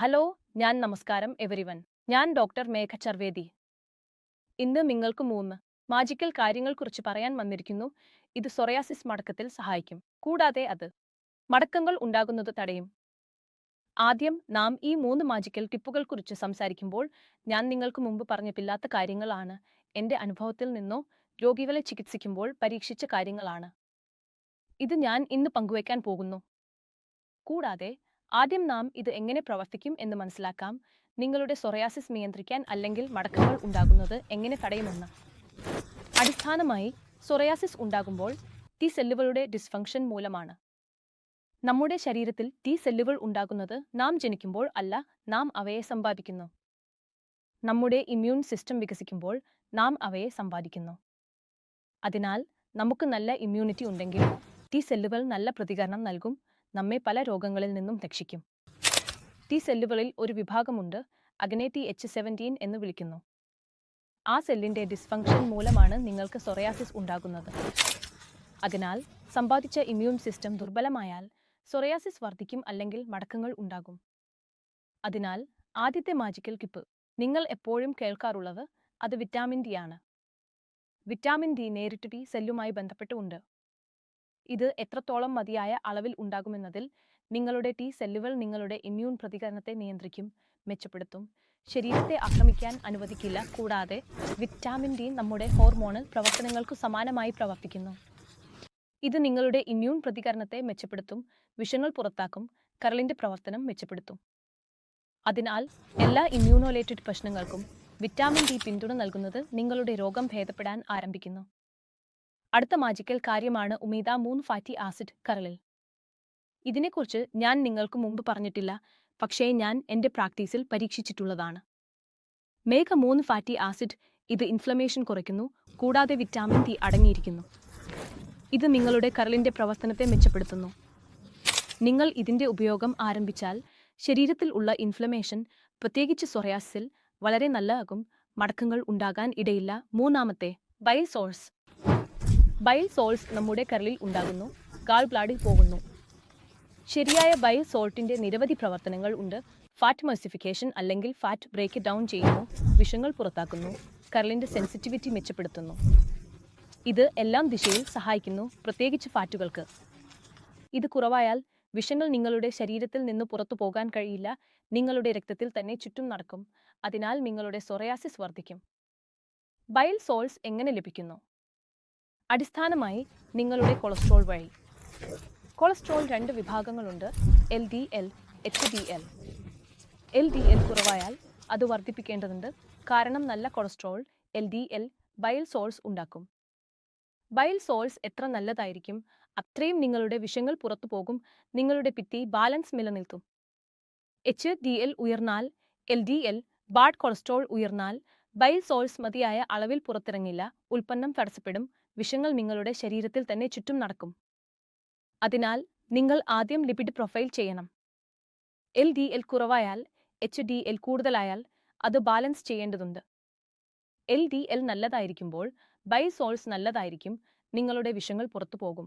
Hello ഞാൻ നമസ്കാരം everyone ഞാൻ ഡോക്ടർ മേഘ ചർവേദി. ഇന്ന് നിങ്ങൾക്ക് മൂന്ന് മാജിക്കൽ കാര്യങ്ങളെക്കുറിച്ച് പറയാൻ വന്നിരിക്കുന്നു. ഇത് സൊറയാസിസ് മടക്കത്തിൽ സഹായിക്കും. കൂടാതെ അത് മടക്കങ്ങൾ ഉണ്ടാകുന്നത് തടയും. ആദ്യം നാം ഈ മൂന്ന് മാജിക്കൽ ടിപ്പുകൾ കുറിച്ച് സംസാരിക്കുമ്പോൾ ഞാൻ നിങ്ങൾക്ക് മുമ്പ് പറഞ്ഞിട്ടില്ലാത്ത കാര്യങ്ങളാണ് എന്റെ അനുഭവത്തിൽ നിന്നോ രോഗികളെ ചികിത്സിക്കുമ്പോൾ പരീക്ഷിച്ച കാര്യങ്ങളാണ്. ഇത് ഞാൻ ഇന്ന് പങ്കുവയ്ക്കാൻ പോകുന്നു. കൂടാതെ ആദ്യം നാം ഇത് എങ്ങനെ പ്രവർത്തിക്കും എന്ന് മനസ്സിലാക്കാം. നിങ്ങളുടെ സൊറയാസിസ് നിയന്ത്രിക്കാൻ അല്ലെങ്കിൽ മടക്കങ്ങൾ ഉണ്ടാകുന്നത് എങ്ങനെ തടയുമെന്ന്. അടിസ്ഥാനമായി സൊറയാസിസ് ഉണ്ടാകുമ്പോൾ ടി സെല്ലുകളുടെ ഡിസ്ഫങ്ഷൻ മൂലമാണ്. നമ്മുടെ ശരീരത്തിൽ ടി സെല്ലുകൾ ഉണ്ടാകുന്നത് നാം ജനിക്കുമ്പോൾ അല്ല നാം അവയെ സമ്പാദിക്കുന്നു. നമ്മുടെ ഇമ്മ്യൂൺ സിസ്റ്റം വികസിക്കുമ്പോൾ നാം അവയെ സമ്പാദിക്കുന്നു. അതിനാൽ നമുക്ക് നല്ല ഇമ്മ്യൂണിറ്റി ഉണ്ടെങ്കിൽ ടി സെല്ലുകൾ നല്ല പ്രതികരണം നൽകും നമ്മെ പല രോഗങ്ങളിൽ നിന്നും രക്ഷിക്കും. ടി സെല്ലുകളിൽ ഒരു വിഭാഗമുണ്ട് അഗ്നേറ്റി എച്ച് സെവന്റീൻ എന്ന് വിളിക്കുന്നു. ആ സെല്ലിന്റെ ഡിസ്ഫങ്ഷൻ മൂലമാണ് നിങ്ങൾക്ക് സൊറയാസിസ് ഉണ്ടാകുന്നത്. അതിനാൽ സമ്പാദിച്ച ഇമ്മ്യൂൺ സിസ്റ്റം ദുർബലമായാൽ സൊറയാസിസ് വർദ്ധിക്കും അല്ലെങ്കിൽ മടക്കങ്ങൾ ഉണ്ടാകും. അതിനാൽ ആദ്യത്തെ മാജിക്കൽ കിപ്പ്. നിങ്ങൾ എപ്പോഴും കേൾക്കാറുള്ളത് അത് വിറ്റാമിൻ ഡി ആണ്. വിറ്റാമിൻ ഡി നേരിട്ട് ഡി സെല്ലുമായി ബന്ധപ്പെട്ടുണ്ട് ഇത് എത്രത്തോളം മതിയായ അളവിൽ ഉണ്ടാകുമെന്നതിൽ നിങ്ങളുടെ ടി സെല്ലുകൾ നിങ്ങളുടെ ഇമ്മ്യൂൺ പ്രതികരണത്തെ നിയന്ത്രിക്കും മെച്ചപ്പെടുത്തും. ശരീരത്തെ ആക്രമിക്കാൻ അനുവദിക്കില്ല കൂടാതെ വിറ്റാമിൻ ഡി നമ്മുടെ ഹോർമോണൽ പ്രവർത്തനങ്ങൾക്ക് സമാനമായി പ്രവർത്തിക്കുന്നു. ഇത് നിങ്ങളുടെ ഇമ്മ്യൂൺ പ്രതികരണത്തെ മെച്ചപ്പെടുത്തും വിഷങ്ങൾ പുറത്താക്കും കരളിന്റെ പ്രവർത്തനം മെച്ചപ്പെടുത്തും. അതിനാൽ എല്ലാ ഇമ്മ്യൂണോലേറ്റഡ് പ്രശ്നങ്ങൾക്കും വിറ്റാമിൻ ഡി പിന്തുണ നൽകുന്നത് നിങ്ങളുടെ രോഗം ഭേദപ്പെടാൻ ആരംഭിക്കുന്നു. അടുത്ത മാജിക്കൽ കാര്യമാണ് ഉമീദ മൂന്ന് ഫാറ്റി ആസിഡ് കരളിൽ. ഇതിനെക്കുറിച്ച് ഞാൻ നിങ്ങൾക്ക് മുമ്പ് പറഞ്ഞിട്ടില്ല പക്ഷേ ഞാൻ എന്റെ പ്രാക്ടീസിൽ പരീക്ഷിച്ചിട്ടുള്ളതാണ്. മേഘ മൂന്ന് ഫാറ്റി ആസിഡ് ഇത് ഇൻഫ്ലമേഷൻ കുറയ്ക്കുന്നു കൂടാതെ വിറ്റാമിൻ ഡി അടങ്ങിയിരിക്കുന്നു. ഇത് നിങ്ങളുടെ കരളിന്റെ പ്രവർത്തനത്തെ മെച്ചപ്പെടുത്തുന്നു. നിങ്ങൾ ഇതിന്റെ ഉപയോഗം ആരംഭിച്ചാൽ ശരീരത്തിൽ ഉള്ള ഇൻഫ്ലമേഷൻ പ്രത്യേകിച്ച് സൊറയാസിൽ വളരെ നല്ലതാകും മടക്കങ്ങൾ ഉണ്ടാകാൻ ഇടയില്ല. മൂന്നാമത്തെ ബയോസോഴ്സ് സോഴ്സ് ബൈൽ സോൾസ് നമ്മുടെ കരളിൽ ഉണ്ടാകുന്നു. ഗാൾ ബ്ലാഡിൽ പോകുന്നു. ശരിയായ ബൈൽ സോൾട്ടിന്റെ നിരവധി പ്രവർത്തനങ്ങൾ ഉണ്ട്. ഫാറ്റ് മെസിഫിക്കേഷൻ അല്ലെങ്കിൽ ഫാറ്റ് ബ്രേക്ക് ഡൗൺ ചെയ്യുന്നു. വിഷങ്ങൾ പുറത്താക്കുന്നു. കരളിന്റെ സെൻസിറ്റിവിറ്റി മെച്ചപ്പെടുത്തുന്നു. ഇത് എല്ലാം ദിശയിൽ സഹായിക്കുന്നു. പ്രത്യേകിച്ച് ഫാറ്റുകൾക്ക്. ഇത് കുറവായാൽ വിഷങ്ങൾ നിങ്ങളുടെ ശരീരത്തിൽ നിന്ന് പുറത്തു പോകാൻ കഴിയില്ല. നിങ്ങളുടെ രക്തത്തിൽ തന്നെ ചുറ്റും നടക്കും. അതിനാൽ നിങ്ങളുടെ സൊറയാസിസ് വർദ്ധിക്കും. ബൈൽ സോൾസ് എങ്ങനെ ലഭിക്കുന്നു? അടിസ്ഥാനമായി നിങ്ങളുടെ കൊളസ്ട്രോൾ വഴി. കൊളസ്ട്രോൾ രണ്ട് വിഭാഗങ്ങളുണ്ട്. L D L H D L. L D L കുറവായാൽ അത് വർദ്ധിപ്പിക്കേണ്ടതുണ്ട്. കാരണം നല്ല cholesterol L D L bile salts ഉണ്ടാക്കും. ബയൽ സോൾസ് എത്ര നല്ലതായിരിക്കും? അത്രയും നിങ്ങളുടെ വിഷങ്ങൾ പുറത്തു പോകും. നിങ്ങളുടെ പിത്തി ബാലൻസ് നിലനിൽക്കും. എച്ച് ഡി എൽ ഉയർന്നാൽ L D L bad cholesterol ഉയർന്നാൽ ബയൽ സോൾസ് മതിയായ അളവിൽ പുറത്തിറങ്ങില്ല. ഉൽപ്പന്നം തടസ്സപ്പെടും. വിഷങ്ങൾ നിങ്ങളുടെ ശരീരത്തിൽ തന്നെ ചുറ്റും നടക്കും. അതിനാൽ നിങ്ങൾ ആദ്യം ലിപിഡ് പ്രൊഫൈൽ ചെയ്യണം. എൽ ഡി എൽ കുറവായാൽ എച്ച് ഡി എൽ കൂടുതലായാൽ അത് ബാലൻസ് ചെയ്യേണ്ടതുണ്ട്. എൽ ഡി എൽ നല്ലതായിരിക്കുമ്പോൾ ബൈ സോൾസ് നല്ലതായിരിക്കും നിങ്ങളുടെ വിഷങ്ങൾ പുറത്തു പോകും.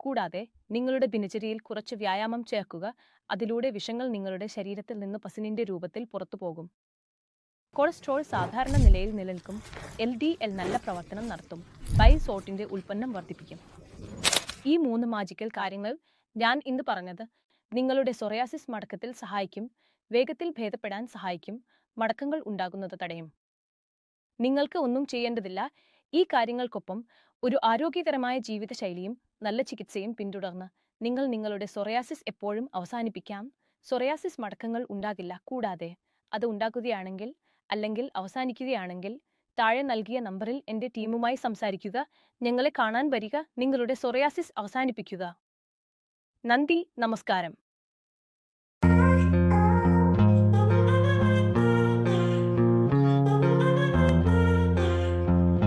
കൂടാതെ നിങ്ങളുടെ ദിനചര്യയിൽ കുറച്ച് വ്യായാമം ചേർക്കുക അതിലൂടെ വിഷങ്ങൾ നിങ്ങളുടെ ശരീരത്തിൽ നിന്ന് പസിനിന്റെ രൂപത്തിൽ പുറത്തു പോകും. കൊളസ്ട്രോൾ സാധാരണ നിലയിൽ നിലനിൽക്കും. എൽ ഡി എൽ നല്ല പ്രവർത്തനം നടത്തും. ബൈ സോട്ടിന്റെ ഉൽപ്പന്നം വർദ്ധിപ്പിക്കും. ഈ മൂന്ന് മാജിക്കൽ കാര്യങ്ങൾ ഞാൻ ഇന്ന് പറഞ്ഞത് നിങ്ങളുടെ സൊറയാസിസ് മടക്കത്തിൽ സഹായിക്കും വേഗത്തിൽ ഭേദപ്പെടാൻ സഹായിക്കും മടക്കങ്ങൾ ഉണ്ടാകുന്നത് തടയും. നിങ്ങൾക്ക് ഒന്നും ചെയ്യേണ്ടതില്ല. ഈ കാര്യങ്ങൾക്കൊപ്പം ഒരു ആരോഗ്യകരമായ ജീവിതശൈലിയും നല്ല ചികിത്സയും പിന്തുടർന്ന് നിങ്ങൾ നിങ്ങളുടെ സൊറയാസിസ് എപ്പോഴും അവസാനിപ്പിക്കാം. സൊറയാസിസ് മടക്കങ്ങൾ ഉണ്ടാകില്ല. കൂടാതെ അത് ഉണ്ടാക്കുകയാണെങ്കിൽ അല്ലെങ്കിൽ അവസാനിക്കുകയാണെങ്കിൽ താഴെ നൽകിയ നമ്പറിൽ എന്റെ ടീമുമായി സംസാരിക്കുക ഞങ്ങളെ കാണാൻ വരിക നിങ്ങളുടെ സൊറയാസിസ് അവസാനിപ്പിക്കുക. നന്ദി നമസ്കാരം.